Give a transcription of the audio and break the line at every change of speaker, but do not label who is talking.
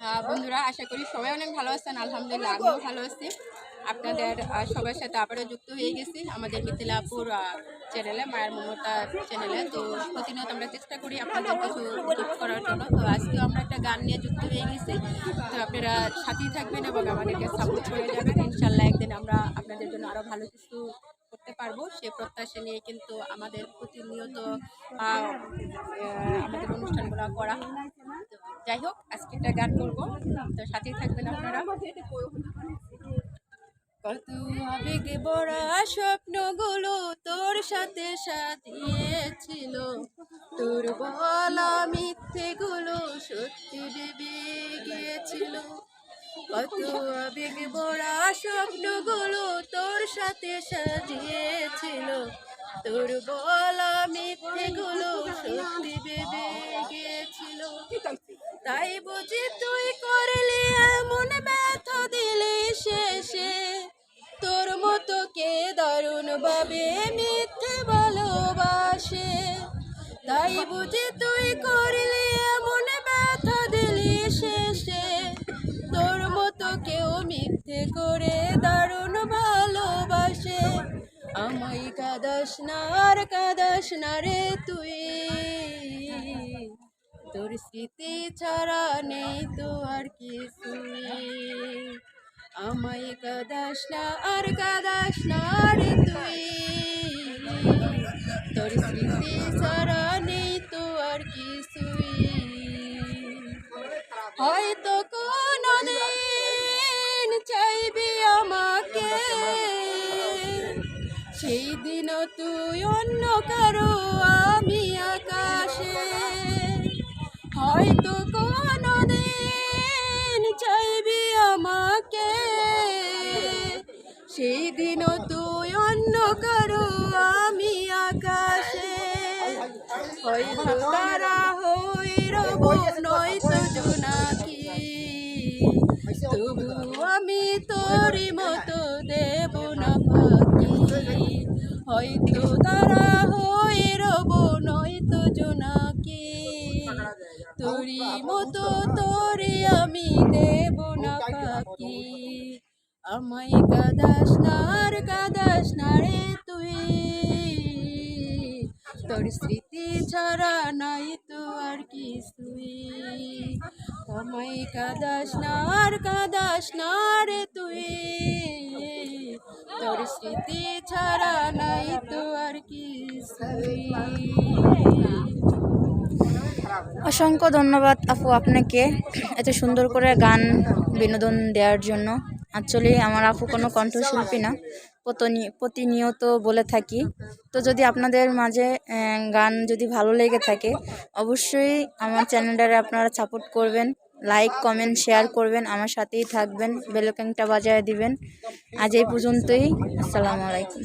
বন্ধুরা, আশা করি সবাই অনেক ভালো আছেন, আলহামদুলিল্লাহ, আমিও ভালো আছি। আপনাদের সবার সাথে আবারও যুক্ত হয়ে গেছি আমাদের মিথিলাপুর চ্যানেলে মায়ের মমতা চ্যানেলে তো প্রতিনিয়ত আমরা চেষ্টা করি আপনাদের কিছু গিফট করার জন্য। তো আজকেও আমরা একটা গান নিয়ে যুক্ত হয়ে গেছি। তো আপনারা সাথেই থাকবেন এবং আমাদেরকে সাপোর্ট করে যাবেন। ইনশাল্লাহ একদিন আমরা আপনাদের জন্য আরও ভালো কিছু করতে পারব। সে প্রত্যাশা নিয়ে কিন্তু আমাদের প্রতিনিয়ত আমাদের অনুষ্ঠানগুলো করা হয়। যাই হোক, আজকে একটা গান করব। তো সাথেই থাকবেন আপনারা। কত আবেগে বড়া স্বপ্নগুলো তোর সাথে সাজিয়েছিল। তোর বলা মিথ্যেগুলো সত্যি ভেবে গিয়েছিল। কত আবেগে বড়া স্বপ্নগুলো তোর সাথে সাজিয়েছিল। তোর বলা মিথ্যেগুলো সত্যি ভেবে গিয়েছিল। তাই বুঝি তুই করলি এমন ব্যথা দিলি শেষে। তোর মতো কে দারুণ ভাবে মিথ্যে ভালোবাসে। তাই বুঝি তুই করলি এমন ব্যথা দিলি শেষে। তোর মতো কেউ মিথ্যে করে দারুণ ভালোবাসে। আমায় কাদাস না আর কাদাস না রে তুই। তোর স্মৃতি ছাড়া নেই তো আর কিছুই। আমায় কাদাস না, আর কাদাস না রে তুই। তোর স্মৃতি ছাড়া নেই তো আর কিছুই। হয়তো কোনো চাইবি আমাকে। সেই দিনও তুই অন্য কারও, আমি আকাশে। হয়তো কোনো দিন চাইবি আমাকে। সেই দিনও তুই অন্য কারও, আমি আকাশে। হয়তো তারা হই রব, নয়তো জোনাকি। তবু আমি তোরই মতো দেব না হয়তো তারা হই রব, নয়তো জোনাকি। তোরই মতো তোরে আমি দেব না ফাঁকি আমায় কাদাস না আর কাদাস না তুই তোর স্মৃতি ছাড়া নাই তো আর কিছুই আমায় কাদাস না আর কাদাস না রে তুই। তোর স্মৃতি ছাড়া নাই তো আর কিছুই।
অসংখ্য ধন্যবাদ আপু আপনাকে এত সুন্দর করে গান, বিনোদন দেওয়ার জন্য। অ্যাকচুয়ালি আমার আপু কোনো কণ্ঠশিল্পী না প্রতিনিয়ত বলে থাকি। তো যদি আপনাদের মাঝে গান যদি ভালো লেগে থাকে, অবশ্যই আমার চ্যানেলটারে আপনারা সাপোর্ট করবেন। লাইক কমেন্ট শেয়ার করবেন, আমার সাথেই থাকবেন বেলকেংটা বাজায় দিবেন। আজ এই পর্যন্তই, আসসালামু আলাইকুম।